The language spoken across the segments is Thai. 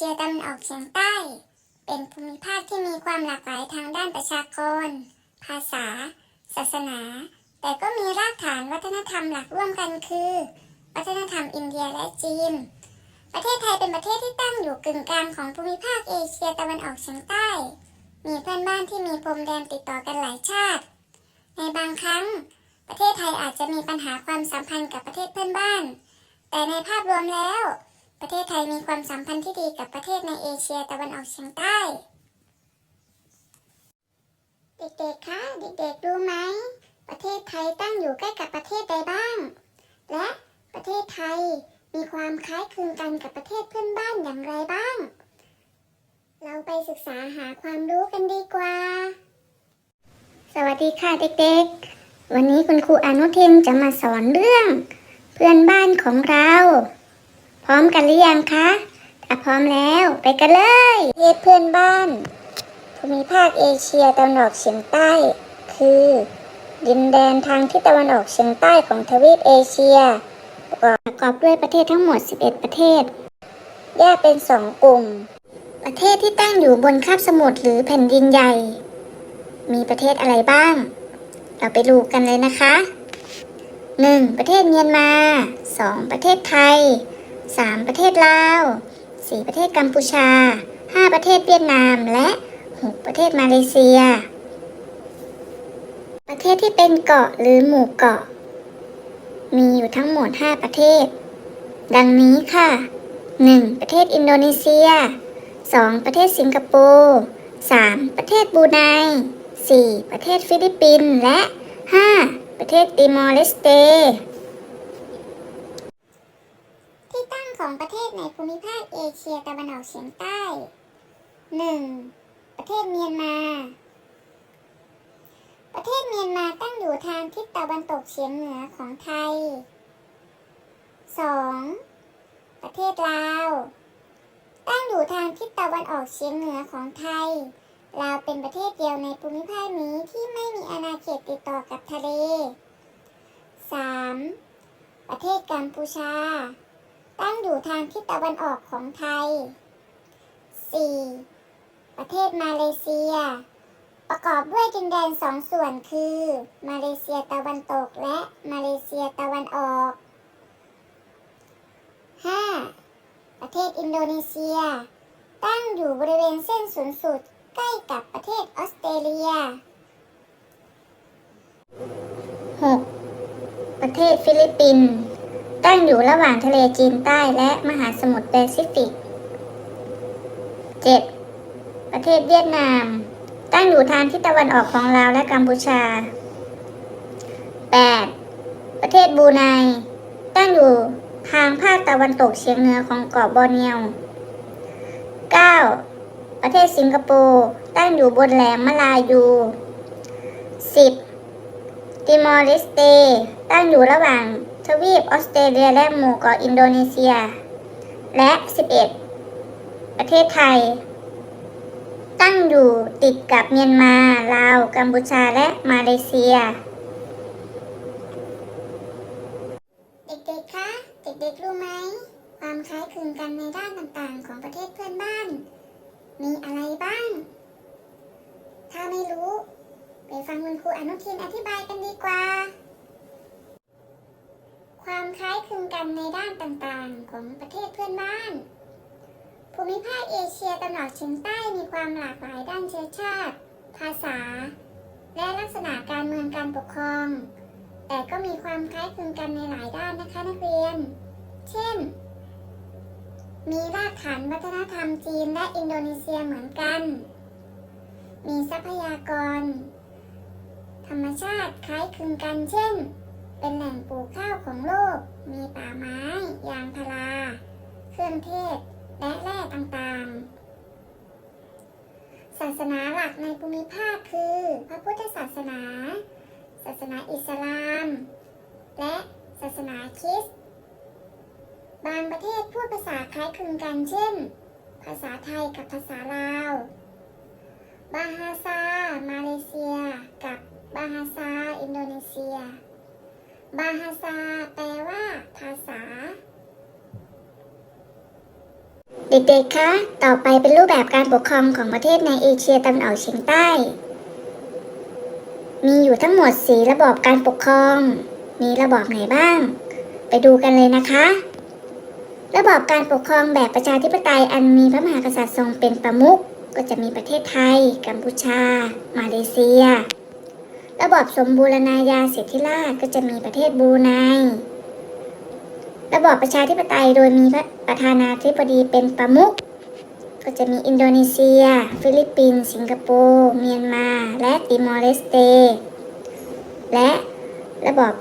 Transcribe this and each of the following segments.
เอเชียตะวันออกเฉียงใต้ เป็นภูมิภาคที่มีความหลากหลายทางด้านประชากร ภาษา ศาสนา แต่ก็มีรากฐานวัฒนธรรมหลักร่วมกันคือ วัฒนธรรมอินเดียและจีน ประเทศไทยเป็นประเทศที่ตั้งอยู่กึ่งกลางของภูมิภาคเอเชียตะวันออกเฉียงใต้ มีเพื่อนบ้านที่มีพรมแดนติดต่อกันหลายชาติ ในบางครั้ง ประเทศไทยอาจจะมีปัญหาความสัมพันธ์กับประเทศเพื่อนบ้าน แต่ในภาพรวมแล้ว ประเทศไทยมีความสัมพันธ์ที่ดีกับประเทศในเอเชียตะวันออกเฉียงใต้ เด็กๆ คะ เด็กๆ รู้ไหม ประเทศไทยตั้งอยู่ใกล้กับประเทศใดบ้าง และประเทศไทยมีความคล้ายคลึงกันกับประเทศเพื่อนบ้านอย่างไรบ้าง เราไปศึกษาหาความรู้กันดีกว่า สวัสดีค่ะเด็กๆ วันนี้คุณครูอนุทินจะมาสอนเรื่อง เพื่อนบ้านของเรา พร้อมกันหรือยังคะถ้าพร้อมแล้วไปกันเลยประเทศเพื่อนบ้าน ภูมิภาคเอเชียตะวันออกเฉียงใต้ คือ ดินแดนทางทิศตะวันออกเฉียงใต้ของทวีปเอเชีย ประกอบด้วยประเทศทั้งหมด 11 ประเทศ แยกเป็นสองกลุ่ม ประเทศที่ตั้งอยู่บนคาบสมุทรหรือแผ่นดินใหญ่ มีประเทศอะไรบ้าง เราไปดูกันเลยนะคะ 1. ประเทศเมียนมา 2. ประเทศไทย 3. ประเทศลาว 4. ประเทศกัมพูชา 5. ประเทศเวียดนาม และ 6. ประเทศมาเลเซีย ประเทศที่เป็นเกาะหรือหมู่เกาะ มีอยู่ทั้งหมด 5 ประเทศ ดังนี้ค่ะ 1. ประเทศอินโดนีเซีย 2. ประเทศสิงคโปร์ 3. ประเทศบูไน 4. ประเทศฟิลิปปินส์และ 5. ประเทศติมอร์เลสเต ที่ตั้ง ของประเทศในภูมิภาคเอเชียตะวันออกเฉียงใต้ 1. ประเทศเมียนมา ประเทศเมียนมาตั้งอยู่ทางทิศตะวันตกเฉียงเหนือของไทย 2. ประเทศลาว ตั้งอยู่ทางทิศตะวันออกเฉียงเหนือของไทย ลาวเป็นประเทศเดียวในภูมิภาคนี้ที่ไม่มีอาณาเขตติดต่อกับทะเล 3. ประเทศกัมพูชา ตั้งอยู่ทางทิศตะวันออกของไทย 4. ประเทศมาเลเซีย ประกอบด้วยดินแดนสองส่วนคือ มาเลเซียตะวันตกและมาเลเซียตะวันออก 5. ประเทศอินโดนีเซีย ตั้งอยู่บริเวณเส้นศูนย์สูตรใกล้กับประเทศออสเตรเลีย 6. ประเทศฟิลิปปินส์ ตั้งอยู่ระหว่างทะเลจีนใต้และมหาสมุทรแปซิฟิก 7. ประเทศเวียดนาม ตั้งอยู่ทางทิศตะวันออกของลาวและกัมพูชา 8. ประเทศบูไน ตั้งอยู่ทางภาคตะวันตกเฉียงเหนือของเกาะบอร์เนียว 9. ประเทศสิงคโปร์ ตั้งอยู่บนแหลมมาลายู 10. ติมอร์เลสเต ตั้งอยู่ระหว่าง ทวีปออสเตรเลียและหมู่เกาะอินโดนีเซีย และ 11. ประเทศไทย ตั้งอยู่ติดกับเมียนมา ลาว กัมพูชาและมาเลเซีย เด็กๆ คะ เด็กๆ รู้ไหม ความคล้ายคลึงกันในด้านต่างๆ ของประเทศเพื่อนบ้าน มีอะไรบ้าง ถ้าไม่รู้ ไปฟังคุณครูอนุทินอธิบายกันดีกว่า ความคล้ายคลึงกันในด้านต่างๆ ของประเทศเพื่อนบ้าน ภูมิภาคเอเชียตะวันออกเฉียงใต้มีความหลากหลายด้านเชื้อชาติ ภาษา และลักษณะการเมืองการปกครอง แต่ก็มีความคล้ายคลึงกันในหลายด้านนะคะนักเรียน เช่น มีรากฐานวัฒนธรรมจีนและอินโดนีเซียเหมือนกัน มีทรัพยากร ธรรมชาติคล้ายคลึงกันเช่น เป็นแหล่งปลูกข้าวของโลก มีป่าไม้ ยางพารา เครื่องเทศ และแร่ต่างๆ ศาสนาหลักในภูมิภาคคือ พระพุทธศาสนา ศาสนาอิสลาม และศาสนาคริสต์ บางประเทศพูดภาษาคล้ายคลึงกันเช่น ภาษาไทยกับภาษาลาว บาฮาซา มาเลเซีย กับบาฮาซา อินโดนีเซีย บาฮาซาแปลว่าภาษา เด็กๆ คะ ต่อไปเป็นรูปแบบการปกครองของประเทศในเอเชียตะวันออกเฉียงใต้ มีอยู่ทั้งหมดสีระบอบการปกครอง มีระบอบไหนบ้าง ไปดูกันเลยนะคะ ระบอบการปกครองแบบประชาธิปไตยอันมีพระมหากษัตริย์ทรงเป็นประมุขก็จะมีประเทศไทย กัมพูชา มาเลเซีย ระบอบสมบูรณาญาสิทธิราชก็จะมีประเทศบรูไนระบอบประชาธิปไตยโดยมีพระประธานาธิบดีเป็นประมุขก็จะมีอินโดนีเซีย ฟิลิปปินส์สิงคโปร์เมียนมา และติมอร์เลสเต และระบอบ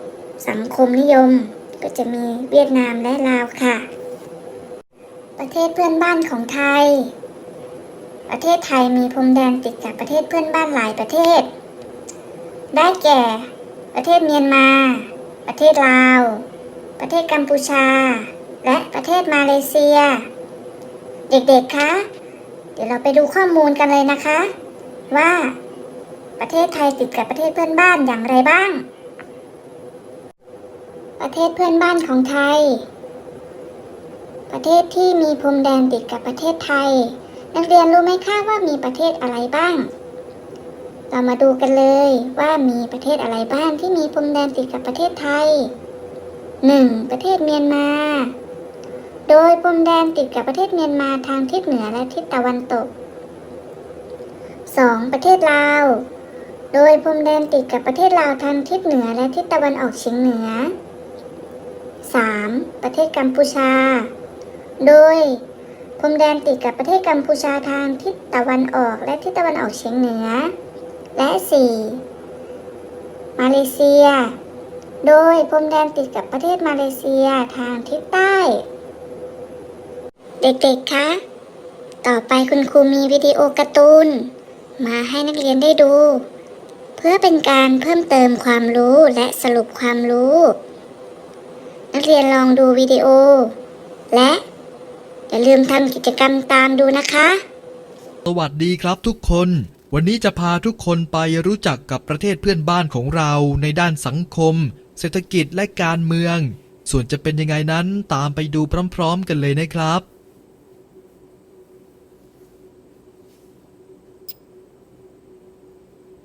สังคมนิยม ก็จะมีเวียดนามและลาวค่ะ ประเทศเพื่อนบ้านของไทย ประเทศไทยมีพรมแดนติดกับประเทศเพื่อนบ้านหลายประเทศ ได้แก่ ประเทศเมียนมา ประเทศลาว ประเทศกัมพูชา และประเทศมาเลเซีย เด็กๆ คะ เดี๋ยวเราไปดูข้อมูลกันเลยนะคะ ว่า ประเทศไทยติดกับประเทศเพื่อนบ้านอย่างไรบ้าง ประเทศเพื่อนบ้านของไทย ประเทศที่มีพรมแดนติดกับประเทศไทย นักเรียนรู้ไหมคะว่ามีประเทศอะไรบ้าง เรามาดูกันเลยว่ามีประเทศอะไรบ้างที่มีพรมแดนติดกับประเทศไทย 1. ประเทศเมียนมา โดยพรมแดนติดกับประเทศเมียนมาทางทิศเหนือและทิศตะวันตก 2. ประเทศลาว โดยพรมแดนติดกับประเทศลาวทางทิศเหนือและทิศตะวันออกเฉียงเหนือ 3. ประเทศกัมพูชา โดยพรมแดนติดกับประเทศกัมพูชาทางทิศตะวันออกและทิศตะวันออกเฉียงเหนือ และ 4. มาเลเซีย โดยพรมแดนติดกับประเทศมาเลเซียทางทิศใต้ เด็กๆ คะ ต่อไปคุณครูมีวิดีโอการ์ตูน มาให้นักเรียนได้ดู เพื่อเป็นการเพิ่มเติมความรู้และสรุปความรู้ นักเรียนลองดูวิดีโอ และ อย่าลืมทำกิจกรรมตามดูนะคะ สวัสดีครับทุกคน วันนี้จะพาทุกคนไปรู้จักกับประเทศเพื่อนบ้านของเราในด้านสังคม เศรษฐกิจและการเมือง ส่วนจะเป็นยังไงนั้นตามไปดูพร้อมๆกันเลยนะครับ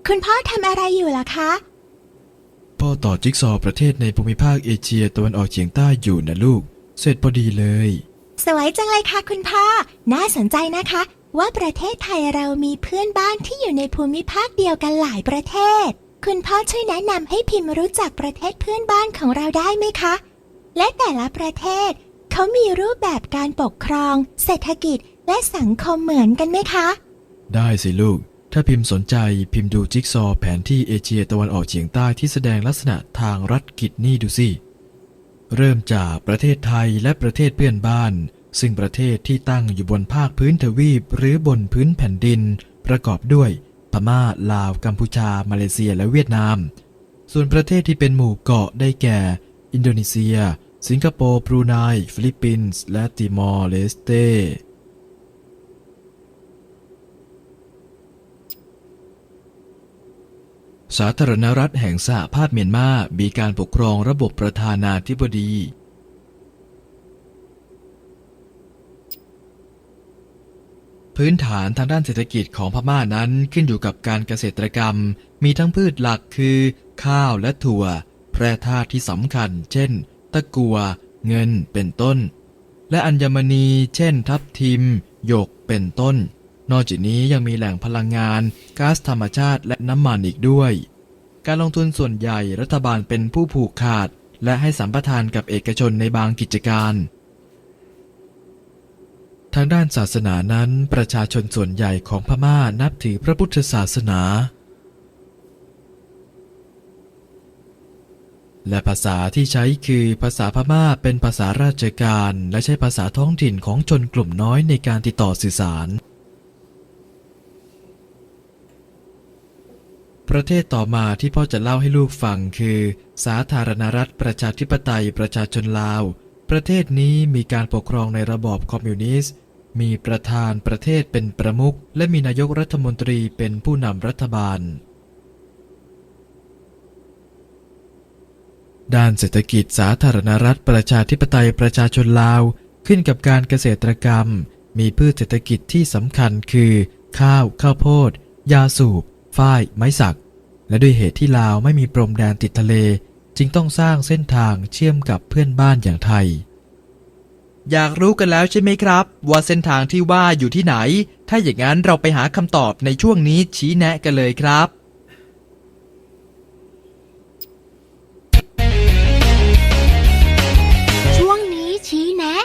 คุณพ่อทำอะไรอยู่ล่ะคะ พ่อต่อจิ๊กซอว์ประเทศในภูมิภาคเอเชียตะวันออกเฉียงใต้อยู่นะลูก เสร็จพอดีเลย สวยจังเลยค่ะคุณพ่อ น่าสนใจนะคะ ว่าประเทศไทยเรามีเพื่อนบ้านที่อยู่ในภูมิภาคเดียวกันหลายประเทศ คุณพ่อช่วยแนะนำให้พิมพ์รู้จักประเทศเพื่อนบ้านของเราได้ไหมคะ และแต่ละประเทศ เขามีรูปแบบการปกครอง เศรษฐกิจ และสังคมเหมือนกันไหมคะ ได้สิลูก ถ้าพิมพ์สนใจพิมพ์ดูจิ๊กซอว์แผนที่เอเชียตะวันออกเฉียงใต้ที่แสดงลักษณะทางรัฐกิจนี่ดูสิ เริ่มจากประเทศไทยและประเทศเพื่อนบ้าน ซึ่งประเทศที่ตั้งอยู่บนภาคพื้นทวีปหรือบนพื้นแผ่นดิน ประกอบด้วยพม่า ลาว กัมพูชา มาเลเซีย และเวียดนาม ส่วนประเทศที่เป็นหมู่เกาะได้แก่ อินโดนีเซีย สิงคโปร์ บรูไน ฟิลิปปินส์ และติมอร์เลสเตสาธารณรัฐแห่งสหภาพเมียนมา มีการปกครองระบบประธานาธิบดี พื้นฐานทางด้านเศรษฐกิจของพม่านั้นขึ้นอยู่กับการเกษตรกรรม มีทั้งพืชหลักคือ ข้าวและถั่วแพร่ธาตุที่สำคัญ เช่น ตะกัว เงินเป็นต้น และอัญมณี เช่น ทับทิมหยกเป็นต้น นอกจากนี้ยังมีแหล่งพลังงานก๊าซธรรมชาติและน้ำมันอีกด้วย การลงทุนส่วนใหญ่รัฐบาลเป็นผู้ผูกขาด และให้สัมปทานกับเอกชนในบางกิจการ ทางด้านศาสนานั้นประชาชนส่วนใหญ่ของพม่านับถือพระพุทธศาสนา และภาษาที่ใช้คือภาษาพม่าเป็นภาษาราชการและใช้ภาษาท้องถิ่นของชนกลุ่มน้อยในการติดต่อสื่อสาร ประเทศต่อมาที่พ่อจะเล่าให้ลูกฟังคือ สาธารณรัฐประชาธิปไตยประชาชนลาว ประเทศนี้มีการปกครองในระบอบคอมมิวนิสต์ มีประธานประเทศเป็นประมุขและมีนายกรัฐมนตรีเป็นผู้นำรัฐบาล ด้านเศรษฐกิจสาธารณรัฐประชาธิปไตยประชาชนลาว ขึ้นกับการเกษตรกรรม มีพืชเศรษฐกิจที่สำคัญคือ ข้าว ข้าวโพด ยาสูบ ฝ้าย ไม้สัก และด้วยเหตุที่ลาวไม่มีพรมแดนติดทะเล จึงต้องสร้างเส้นทางเชื่อมกับเพื่อนบ้านอย่างไทย อยากรู้กันแล้วใช่ไหมครับ ว่าเส้นทางที่ว่าอยู่ที่ไหน ถ้าอย่างนั้นเราไปหาคำตอบในช่วงนี้ชี้แนะกันเลยครับ ช่วงนี้ชี้แนะ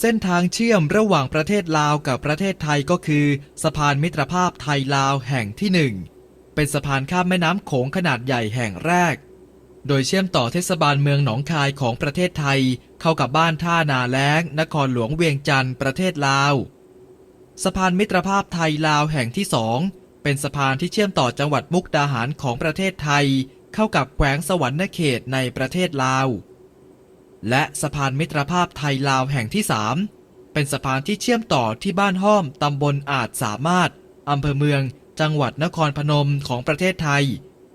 เส้นทางเชื่อมระหว่างประเทศลาวกับประเทศไทยก็คือ สะพานมิตรภาพไทยลาวแห่งที่หนึ่งเป็นสะพานข้ามแม่น้ำโขงขนาดใหญ่แห่งแรก โดยเชื่อมต่อเทศบาลเมืองหนองคายของประเทศไทย เข้ากับบ้านท่านาแล้ง นครหลวงเวียงจันทร์ประเทศลาว สะพานมิตรภาพไทยลาวแห่งที่สองเป็นสะพานที่เชื่อมต่อจังหวัดมุกดาหารของประเทศไทย เข้ากับแขวงสวรรณเขตในประเทศลาว และสะพานมิตรภาพไทยลาวแห่งที่สามเป็นสะพานที่เชื่อมต่อที่บ้านห้อมตำบลอาจสามารถอำเภอเมือง จังหวัดนครพนมของประเทศไทย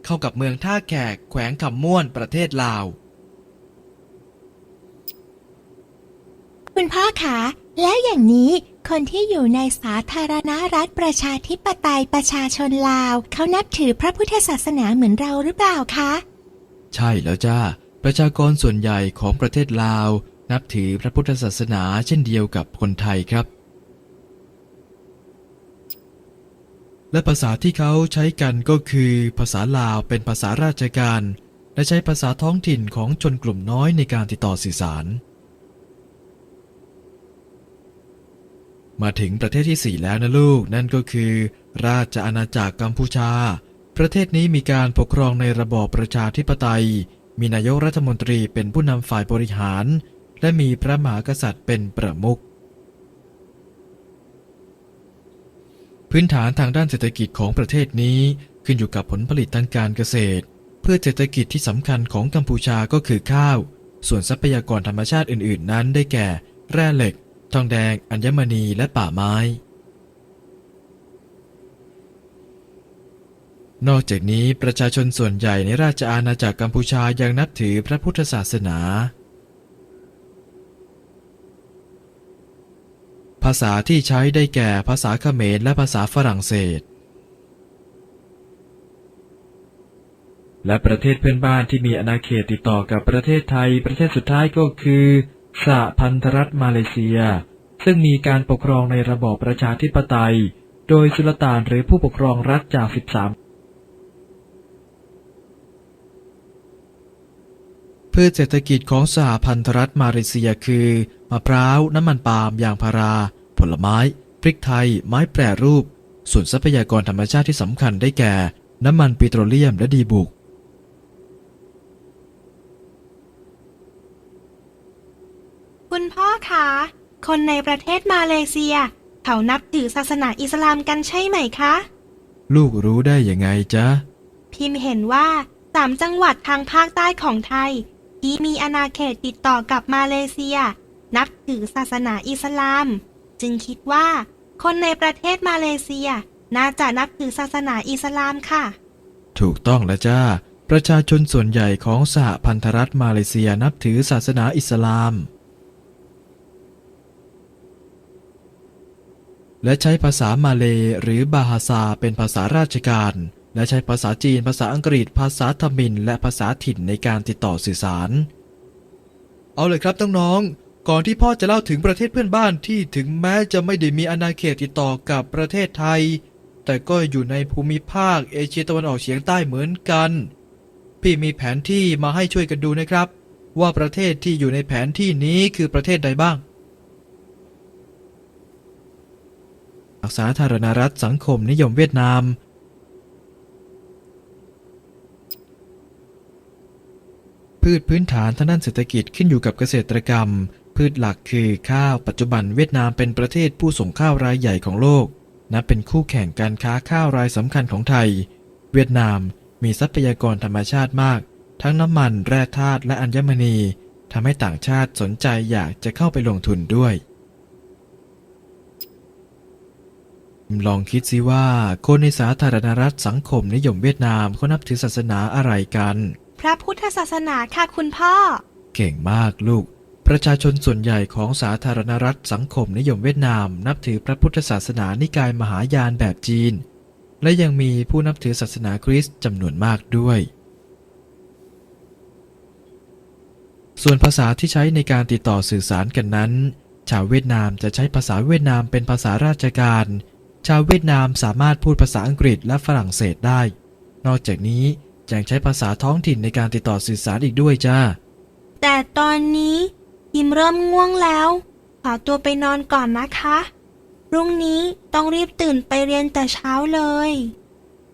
เข้ากับเมืองท่าแขกแขวงคำม่วนประเทศลาว คุณพ่อคะแล้วอย่างนี้คนที่อยู่ในสาธารณรัฐประชาธิปไตยประชาชนลาว เขานับถือพระพุทธศาสนาเหมือนเราหรือเปล่าคะ ใช่แล้วจ้าประชากรส่วนใหญ่ของประเทศลาว นับถือพระพุทธศาสนาเช่นเดียวกับคนไทยครับ และภาษาที่เขาใช้กันก็คือ ภาษาลาวเป็นภาษาราชการ และใช้ภาษาท้องถิ่นของชนกลุ่มน้อยในการติดต่อสื่อสาร มาถึงประเทศที่ 4 แล้วนะลูก นั่นก็คือ ราชอาณาจักรกัมพูชา ประเทศนี้มีการปกครองในระบอบประชาธิปไตย มีนายกรัฐมนตรีเป็นผู้นำฝ่ายบริหาร และมีพระมหากษัตริย์เป็นประมุข พื้นฐานทางด้านเศรษฐกิจของประเทศนี้ ขึ้นอยู่กับผลผลิตทางการเกษตร เพื่อเศรษฐกิจที่สำคัญของกัมพูชาก็คือข้าว ส่วนทรัพยากรธรรมชาติอื่น ๆ นั้นได้แก่ แร่เหล็ก ทองแดง อัญมณีและป่าไม้ นอกจากนี้ประชาชนส่วนใหญ่ในราชอาณาจักรกัมพูชายังนับถือพระพุทธศาสนา ภาษาที่ใช้ได้แก่ภาษาเขมรและภาษาฝรั่งเศส และประเทศเพื่อนบ้านที่มีอาณาเขตติดต่อกับประเทศไทย ประเทศสุดท้ายก็คือสหพันธรัฐมาเลเซีย ซึ่งมีการปกครองในระบอบประชาธิปไตย โดยสุลต่านหรือผู้ปกครองรัฐจาก 13 พืชเศรษฐกิจของสหพันธรัฐมาเลเซียคือมะพร้าว น้ำมันปาล์มยางพารา ผลไม้ พริกไทย ไม้แปรรูป ส่วนทรัพยากรธรรมชาติที่สำคัญได้แก่ น้ำมันปิโตรเลียมและดีบุก คุณพ่อคะคนในประเทศมาเลเซีย เขานับถือศาสนาอิสลามกันใช่ไหมคะ ลูกรู้ได้ยังไงจ๊ะ พิมพ์เห็นว่าสามจังหวัดทางภาคใต้ของไทย ที่มีอาณาเขตติดต่อกับมาเลเซีย นับถือศาสนาอิสลาม จึงคิดว่า คนในประเทศมาเลเซีย น่าจะนับถือศาสนาอิสลามค่ะ ถูกต้องแล้วจ้า ประชาชนส่วนใหญ่ของสหพันธรัฐมาเลเซียนับถือศาสนาอิสลาม และใช้ภาษามาเลหรือบาฮาซาเป็นภาษาราชการ และใช้ภาษาจีน ภาษาอังกฤษ ภาษาทมิน และภาษาถิ่นในการติดต่อสื่อสาร เอาเลยครับน้องๆ ก่อนที่พ่อจะเล่าถึงประเทศเพื่อนบ้านที่ถึงแม้จะไม่ได้มีอาณาเขตติดต่อกับประเทศไทย แต่ก็อยู่ในภูมิภาคเอเชียตะวันออกเฉียงใต้เหมือนกัน พี่มีแผนที่มาให้ช่วยกันดูนะครับ ว่าประเทศที่อยู่ในแผนที่นี้คือประเทศใดบ้างสาธารณรัฐสังคมนิยมเวียดนาม พืชพื้นฐานทางด้านเศรษฐกิจขึ้นอยู่กับเกษตรกรรม พืชหลักคือข้าว ปัจจุบันเวียดนามเป็นประเทศผู้ส่งข้าวรายใหญ่ของโลก นับเป็นคู่แข่งการค้าข้าวรายสำคัญของไทย เวียดนามมีทรัพยากรธรรมชาติมาก ทั้งน้ำมัน แร่ธาตุและอัญมณีทำให้ต่างชาติสนใจอยากจะเข้าไปลงทุนด้วย ลองคิดสิว่าคนในสาธารณรัฐสังคมนิยมเวียดนามเขานับถือศาสนาอะไรกัน ระพุทธศาสนาค่ะคุณพ่อ เก่งมากลูก ประชาชนส่วนใหญ่ของสาธารณรัฐสังคมนิยมเวียดนาม นับถือพระพุทธศาสนานิกายมหายานแบบจีน และยังมีผู้นับถือศาสนาคริสต์จำนวนมากด้วย ส่วนภาษาที่ใช้ในการติดต่อสื่อสารกันนั้น ชาวเวียดนามจะใช้ภาษาเวียดนามเป็นภาษาราชการ ชาวเวียดนามสามารถพูดภาษาอังกฤษและฝรั่งเศสได้ นอกจากนี้ ยังใช้ภาษาท้องถิ่นในการติดต่อสื่อสารอีกด้วยจ้า แต่ตอนนี้พิมเริ่มง่วงแล้ว ขอตัวไปนอนก่อนนะคะพรุ่งนี้ต้องรีบตื่นไปเรียนแต่เช้าเลย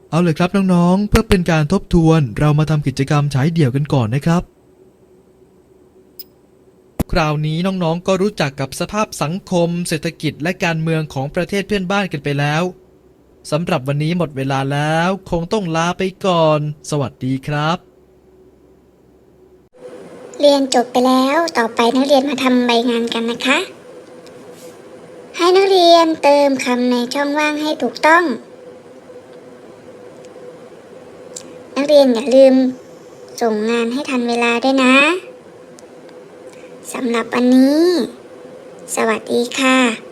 เอาเลยครับน้องๆ เพื่อเป็นการทบทวนเรามาทำกิจกรรมใช้เดี่ยวกันก่อนนะครับ คราวนี้น้องๆ ก็รู้จักกับสภาพสังคม เศรษฐกิจและการเมืองของประเทศเพื่อนบ้านกันไปแล้ว สำหรับวันนี้หมดเวลาแล้ว คงต้องลาไปก่อน สวัสดีครับ เรียนจบไปแล้วต่อไปนักเรียนมาทำใบงานกันนะคะ ให้นักเรียนเติมคำในช่องว่างให้ถูกต้อง นักเรียนอย่าลืม ส่งงานให้ทันเวลาด้วยนะสำหรับวันนี้ สวัสดีค่ะ